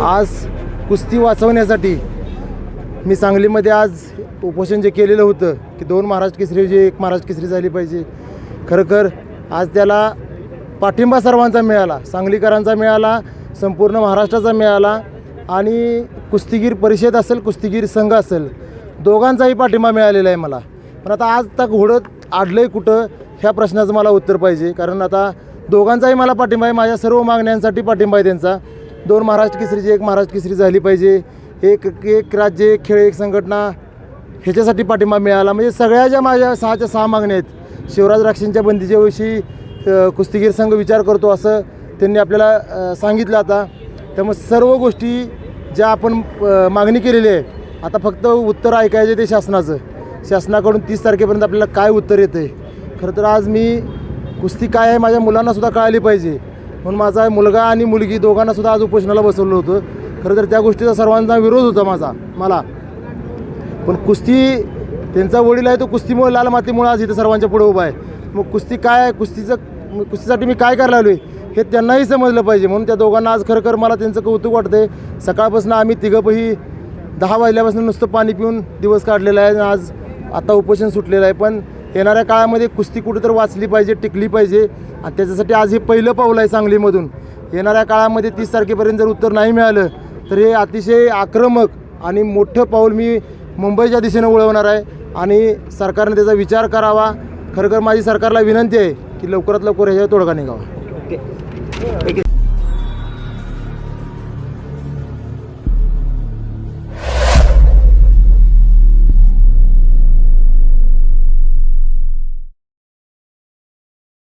आज कुस्ती वाचवण्यासाठी मी सांगलीमध्ये आज उपोषण जे केलेलं होतं की दोन महाराष्ट्र केसरी जे एक महाराष्ट्र केसरी झाली पाहिजे. खरंखर आज त्याला पाठिंबा सर्वांचा मिळाला सांगलीकरांचा मिळाला संपूर्ण महाराष्ट्राचा मिळाला आणि कुस्तीगीर परिषद असेल कुस्तीगीर संघ असेल दोघांचाही पाठिंबा मिळालेला आहे मला. पण आता आज तक घोडत आडलं आहे कुठं ह्या प्रश्नाचं मला उत्तर पाहिजे. कारण आता दोघांचाही मला पाठिंबा आहे माझ्या सर्व मागण्यांसाठी पाठिंबा आहे त्यांचा. दोन महाराष्ट्र केसरीची एक महाराष्ट्र केसरी झाली पाहिजे. एक एक राज्य एक खेळ एक संघटना ह्याच्यासाठी पाठिंबा मिळाला. म्हणजे सगळ्या ज्या माझ्या सहाच्या सहा मागण्या आहेत शिवराज राक्षींच्या बंदीच्या विषयी कुस्तीगीर संघ विचार करतो असं त्यांनी आपल्याला सांगितलं आता. त्यामुळे सर्व गोष्टी ज्या आपण मागणी केलेली आहे आता फक्त उत्तर ऐकायचे ते शासनाचं. शासनाकडून तीस तारखेपर्यंत आपल्याला काय उत्तर येतं आहे खरं तर आज मी कुस्ती काय आहे माझ्या मुलांनासुद्धा कळाली पाहिजे. म्हणून माझा मुलगा आणि मुलगी दोघांनासुद्धा आज उपोषणाला बसवलं होतं. खरं तर त्या गोष्टीचा सर्वांचा विरोध होता माझा मला. पण कुस्ती त्यांचा वडील आहे तो कुस्तीमुळे लाल मातीमुळे आज इथं सर्वांच्या पुढे उभा आहे. मग कुस्ती काय आहे कुस्तीचं कुस्तीसाठी मी काय करायला आलो आहे हे त्यांनाही समजलं पाहिजे. म्हणून त्या दोघांना आज खरं मला त्यांचं कौतुक वाटतं आहे सकाळपासून आम्ही तिघंपही दहा वाजल्यापासून नुसतं पाणी पिऊन दिवस काढलेला आहे आज आता उपोषण सुटलेलं आहे. पण येणाऱ्या काळामध्ये कुस्ती कुठं तर वाचली पाहिजे टिकली पाहिजे. आणि त्याच्यासाठी आज हे पहिलं पाऊल आहे सांगलीमधून. येणाऱ्या काळामध्ये तीस तारखेपर्यंत जर उत्तर नाही मिळालं तर हे अतिशय आक्रमक आणि मोठं पाऊल मी मुंबईच्या दिशेनं वळवणार आहे. आणि सरकारने त्याचा विचार करावा. खरं माझी सरकारला विनंती आहे की लवकरात लवकर ह्याच्यावर तोडगा निघावा. ओके.